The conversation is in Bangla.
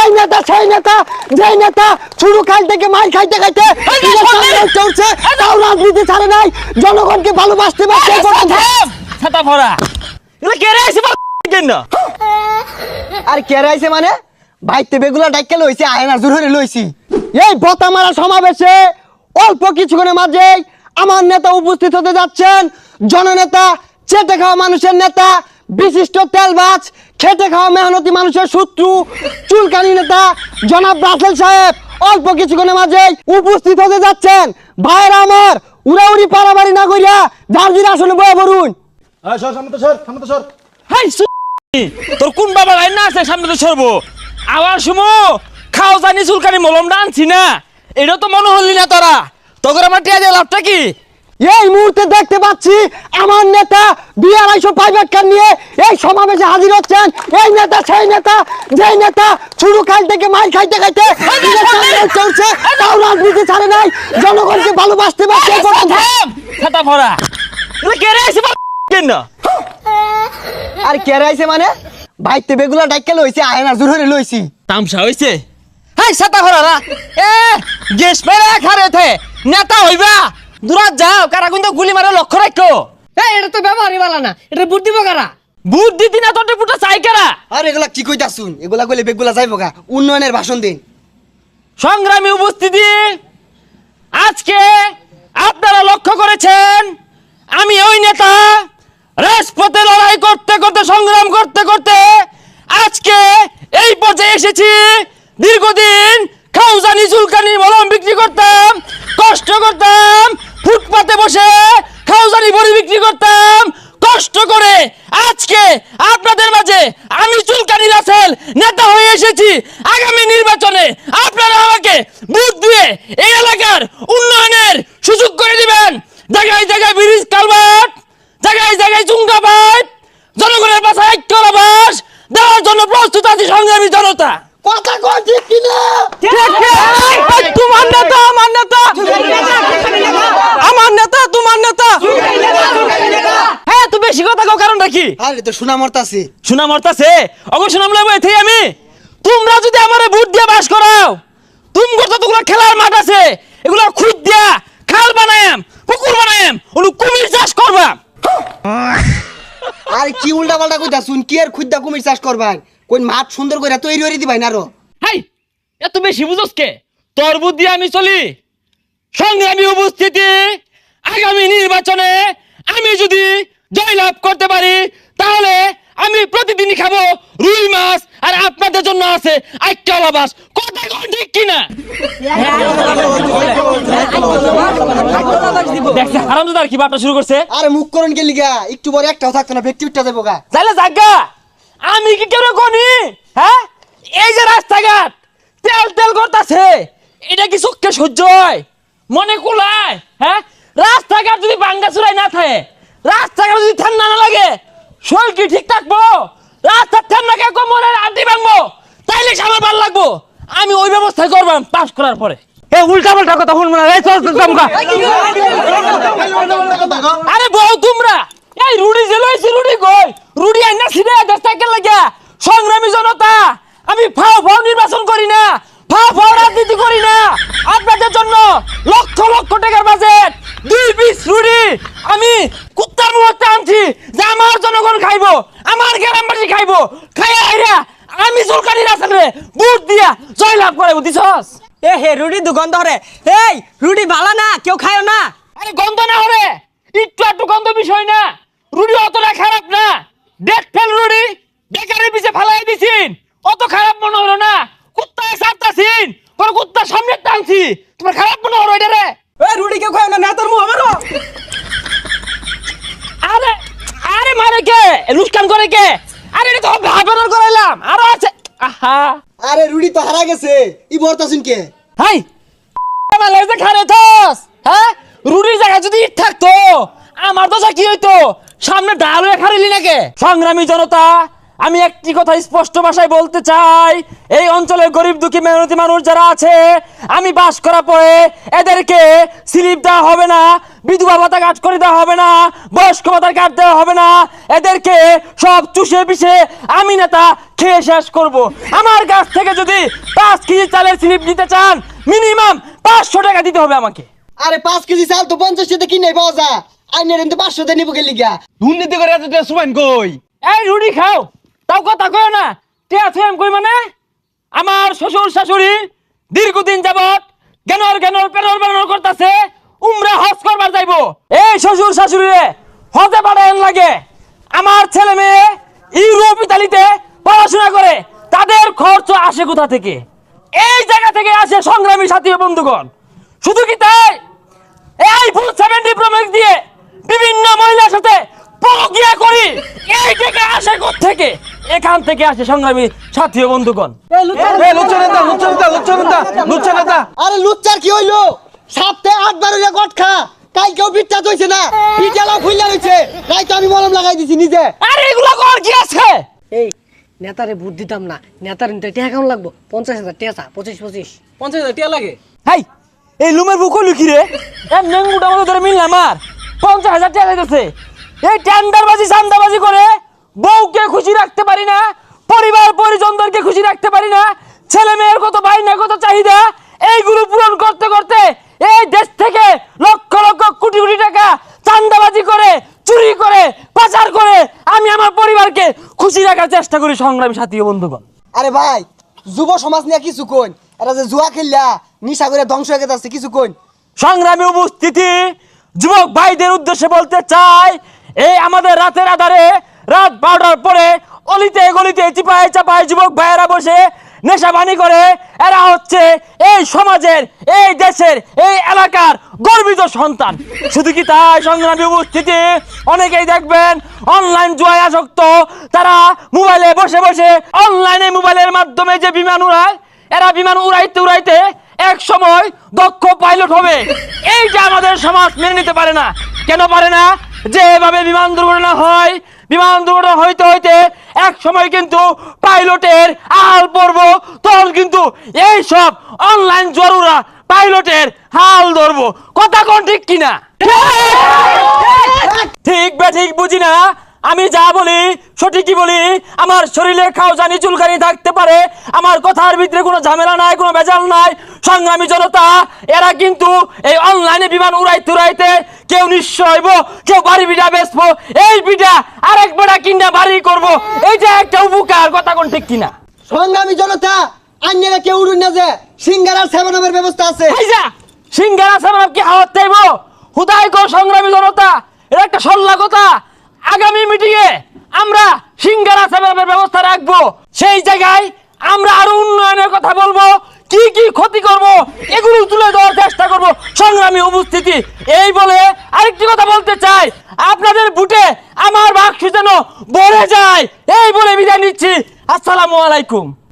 এই নেতা সেই নেতা যে নেতা শুরু কাল থেকে মাই খাইতে খাইতে চলছে তাও রাজনীতি ছাড়ে নাই জনগণকে ভালোবাসতে পারছে ছাতা ভরা এগুলো আর কে রাইছে মানে? ভাইতে বেগুলা ডাইকে লইছে আয়না জোর হরে লইছি। এই বতা মারা সমাবেশে অল্প কিছুক্ষণের মাঝে আমার নেতা উপস্থিত হতে যাচ্ছেন। জননেতা চেটে খাওয়া মানুষের নেতা বিশিষ্ট তেলবাজ খেটে খাওয়া মেহনতি মানুষের শত্রু চুলকানি নেতা জনাব রাসেল সাহেব অল্প কিছুক্ষণের মাঝে উপস্থিত হতে যাচ্ছেন। ভাইরা আমার উড়াউড়ি পারাবাড়ি না করিয়া ঝাড়জির আসনে বয়ে সু- তোর কোন বাবা লাইন না আছে সামনে তো সরবো। আবার শুমো খাও জানি চুলকানি মলমটা আনছি না। এটা তো মনে হলি না তোরা। তোর আমার টিয়া দিয়ে লাভটা কি? এই মুহূর্তে দেখতে পাচ্ছি আমার নেতা দুই আড়াইশো প্রাইভেট কার নিয়ে এই সমাবেশে হাজির হচ্ছেন। এই নেতা সেই নেতা যে নেতা শুরু কাল থেকে মাই খাইতে খাইতে চলছে তাও রাজনীতি ছাড়ে নাই জনগণকে ভালোবাসতে পারছে ছাতা ভরা। কেন? আর কে রাইছে মানে? ভাইতে বেগুলা ডাইকে লইছে আয়না জোর হরে লইছি। তামসা হইছে? হাই ছাতা ভরা না এ গ্যাস মেরে খারে থে নেতা হইবা। দূরাত যাও কারা কিন্তু গুলি মারে লক্ষ্য রাখো। এই এটা তো ব্যবহারই বালা না এটা বুদ্ধি বকারা বুদ্ধি দিনা তোর পুটা চাই কারা আর এগুলা কি কইতা শুন? এগুলা কইলে বেগুলা যাইবো গা। উন্নয়নের ভাষণ দিন। সংগ্রামী উপস্থিতি আজকে আপনারা লক্ষ্য করেছেন আমি ওই নেতা রাজপথে লড়াই করতে করতে সংগ্রাম করতে করতে আজকে এই পর্যায়ে এসেছি। দীর্ঘদিন খাউজানি চুলকানি মলম বিক্রি করতাম কষ্ট করতাম ফুটপাতে বসে খাউজানি বড়ি বিক্রি করতাম। কষ্ট করে আজকে আপনাদের মাঝে আমি চুলকানি রাসেল নেতা হয়ে এসেছি আগামী নির্বাচনে। আপনারা আমাকে ভোট দিয়ে এই এলাকার উন্নয়নের সুযোগ করে দিবেন। জায়গায় জায়গায় ব্রিজ কালভার্ট জায়গায় জায়গায় চুঙ্গা পাইপ জনগণের পাশে ঐক্য আবাস দেওয়ার জন্য প্রস্তুত আছি সংগ্রামী জনতা কথা কয় ঠিক কিনা তোমার নেতা আমার নেতা আমার নেতা তোমার নেতা হ্যাঁ তুমি বেশি কথা কও কারণটা কি আরে তো শোনা মরতাছি। শোনা মরতাছে? আমি? তোমরা যদি আমারে ভোট দিয়ে বাস করাও যতগুলো খেলার মাঠ আছে এগুলো খুদ দিয়া খাল বানায়াম পুকুর বানায়াম ওগুলো কুমির চাষ করবা আর কি উল্টা পাল্টা কইতা শুন কি আর খুদ্দা কুমির চাষ করবাই? কোন মাঠ সুন্দর করে তৈরি দিবাই না আরও? হাই এত বেশি বুঝোস কে? তোর বুদ্ধি আমি চলি। সংগ্রামী উপস্থিতি আগামী নির্বাচনে আমি যদি জয়লাভ করতে পারি তাহলে আমি প্রতিদিনই খাব রুই মাছ আর আপনাদের জন্য আছে আইকা লাবাস কথা কোন ঠিক কিনা? দেখছে হারামজাদার কি বার্তা শুরু করছে? আরে মুখ করুন কে লিগা? একটু পরে একটাও থাকতো না ব্যক্তি উঠতে দেবো গা। তাহলে জাগা আমি কি কেউ গনি হ্যাঁ? এই যে রাস্তাঘাট তেল তেল করতেছে। এটা কি চোখকে সহ্য হয়? মনে কুলায় হ্যাঁ? রাস্তাঘাট যদি বাঙ্গা চুরাই না থাকে রাস্তাঘাট যদি ঠান্ডা না লাগে শরীর কি ঠিক থাকব? রাস্তার ঠান্ডা কে কোমরের আড্ডি ভাঙবো? তাইলে আমার ভালো লাগবো। আমি ওই ব্যবস্থায় করবাম পাস করার পরে। এ উল্টা পাল্টা কথা শুনব না। এই চল চল, চমকা। আরে বউ তোমরা! এই রুডি যে লইছি রুডি কই? রুডি আইনা সংগ্রামী জনতা আমি ফাও ফাও নির্বাচন করি না। ফাও ফাও রাজনীতি করি না। আপনাদের জন্য লক্ষ লক্ষ টাকার বাজেট দুই পিস রুডি আমি কুত্তার মুহূর্তে আনছি। আমার জনগণ খাইবো আমার গ্রামবাসী খাইবো খাইয়া আইরা আমি সরকারি রাসানে বুট দিয়া জয়লাভ করে বুঝিছস এ হে রুডি দুগন্ধ রে এই রুডি বালা না কেউ খায় না। আরে গন্ধ না হরে একটু একটু গন্ধ বিষয় না রুডি অতটা খারাপ না ডেট ফেল রুডি বেকারের পিছে ফালাই দিছিন অত খারাপ মনে হলো না কুত্তায় সারতাছিন পরে কুত্তার সামনে টানছি তোমার খারাপ মনে হলো এটা রে এই রুডি কেউ খায়ও না না তোর মুখ আমারও আরে আরে করে কে? আরে এটা তো ভাবনার করাইলাম। আরও আছে। আহা। আরে রুডি তো হারা গেছে। ই বর্তাছিন কে? হাই। আমার লাগছে খারে থস হ্যাঁ? রুডির জায়গা যদি ইট থাকতো আমার দশা কি হইতো? সামনে ডাল হয়ে খারিলি নাকি? সংগ্রামী জনতা আমি একটি কথা স্পষ্ট ভাষায় বলতে চাই। এই অঞ্চলের গরিব দুঃখী মেহনতি মানুষ যারা আছে আমি বাস করা পরে এদেরকে স্লিপ দেওয়া হবে না বিধবা ভাতা কাট করে দেওয়া হবে না বয়স্ক ভাতার কাট দেওয়া হবে না। এদেরকে সব চুষে পিষে আমি নেতা খেয়ে শেষ করব। আমার কাছ থেকে যদি পাঁচ কেজি চালের স্লিপ নিতে চান মিনিমাম পাঁচশো টাকা দিতে হবে আমাকে। আরে পাঁচ কেজি চাল তো পঞ্চাশ টাকা কিনে পাওয়া যায়। আইনের কিন্তু পাঁচশো টাকা নিবো গেলি গা দুর্নীতি করে এত সুবাইন কই? এই রুটি খাও। তাও কথা কয় না টিয়া থুয়াম কই মানে? আমার শ্বশুর শাশুড়ি দীর্ঘদিন যাবত জ্ঞানর জ্ঞানর পেনর পেনর করতেছে, উমরা হজ করবার যাইবো। এই শ্বশুর শাশুড়ি রে হজে পাঠান লাগে। আমার ছেলে মেয়ে ইউরোপ, ইতালিতে পড়াশোনা করে, তাদের খরচ আসে কোথা থেকে? এই জায়গা থেকে আসে সংগ্রামী সাথী বন্ধুগণ। শুধু কি তাই? এই আইফোন সেভেন্টি প্রোম্যাক্স দিয়ে বিভিন্ন মহিলার সাথে প্রক্রিয়া করি, এই থেকে আসে থেকে এখান থেকে আসে সংগ্রামী সাথী ও বন্ধুগণ। আরে লুচ্চার কি হইল? সপ্তাহে আটবার হইলে গট খা। কালকেও পিঠটা তৈছে না। পিঠালাও খুললা রয়েছে তাই তো আমি মলম লাগাই দিছি নিজে। আরে এগুলো কর কি আছে? এই নেতারে ভোট দিতাম না। নেতার নিতে টিয়া কেমন লাগবো? পঞ্চাশ হাজার টিয়া পঁচিশ পঁচিশ। পঞ্চাশ হাজার টিয়া লাগে। হাই এই লুমের বুকো লুকি রে এ নেঙ্গুটা মতো ধরে পঞ্চাশ হাজার টাকা দিতেছে এই টেন্ডারবাজি চান্দাবাজি করে। খুশি রাখতে পারি না পরিবার পরিজনদেরকে খুশি রাখতে পারি না ছেলে মেয়ের কত বাইনা কত চাহিদা এইগুলো পূরণ করতে করতে এই দেশ থেকে লক্ষ লক্ষ কোটি কোটি টাকা চান্দাবাজি করে চুরি করে পাচার করে আমি আমার পরিবারকে খুশি রাখার চেষ্টা করি সংগ্রামী সাথী ও বন্ধুগণ। আরে ভাই যুব সমাজ নিয়ে কিছু কইন? এরা যে জুয়া খেললা নিশা করে ধ্বংস হয়ে গেছে কিছু কইন? সংগ্রামী উপস্থিতি যুবক ভাইদের উদ্দেশ্যে বলতে চাই এই আমাদের রাতের আধারে রাত বারোটার পরে অলিতে গলিতে চিপায় চাপায় যুবক ভাইয়েরা বসে নেশাবানি করে। এরা হচ্ছে এই সমাজের, এই দেশের, এই এলাকার গর্বিত সন্তান। শুধু কি তাই সংগ্রামী উপস্থিতি? অনেকেই দেখবেন অনলাইন জুয়ায় আসক্ত। তারা মোবাইলে বসে বসে অনলাইনে মোবাইলের মাধ্যমে যে বিমান উড়ায়, এরা বিমান উড়াইতে উড়াইতে এক সময় দক্ষ পাইলট হবে। এইটা আমাদের সমাজ মেনে নিতে পারে না। কেন পারে না? যে এভাবে বিমান দুর্ঘটনা হয় বিমান দুর্ঘটনা হইতে হইতে এক সময় কিন্তু পাইলটের হাল পড়ব তখন কিন্তু এই সব অনলাইন জরুরা পাইলটের হাল ধরবো। কথা কোন ঠিক কিনা? ঠিক বে ঠিক বুঝি না? আমি যা বলি সঠিকই বলি আমার শরীরে খাও জানি চুলকানি থাকতে পারে আমার কথার ভিতরে কোনো ঝামেলা নাই কোনো ভেজাল নাই সংগ্রামী জনতা এরা কিন্তু এই অনলাইনে বিমান উড়াইতে উড়াইতে কেউ নিঃস্ব হইব কেউ বাড়ি বিটা বেচবো এই বিটা আরেক বেটা কিনা বাড়ি করব এইটা একটা উপকার কথা কোন ঠিক কিনা? সংগ্রামী জনতা আন্যেরা কেউ উড়ুন না যে সিঙ্গারার সেবনের ব্যবস্থা আছে। সিঙ্গারা সামাপ কি হাওয়াত চাইব? হুদাই কর সংগ্রামী জনতা এটা একটা সল্লা কথা আগামী মিটিং এ আমরা সিঙ্গারা সেবার ব্যবস্থা রাখব। সেই জায়গায় আমরা আরও উন্নয়নের কথা বলব। কি কি ক্ষতি করব, এগুলো তুলে দেওয়ার চেষ্টা করব। সংগ্রামী উপস্থিতি, এই বলে আরেকটি কথা বলতে চাই। আপনাদের বুটে আমার বাক্স যেন ভরে যায়, এই বলে বিদায় নিচ্ছি। আসসালামু আলাইকুম।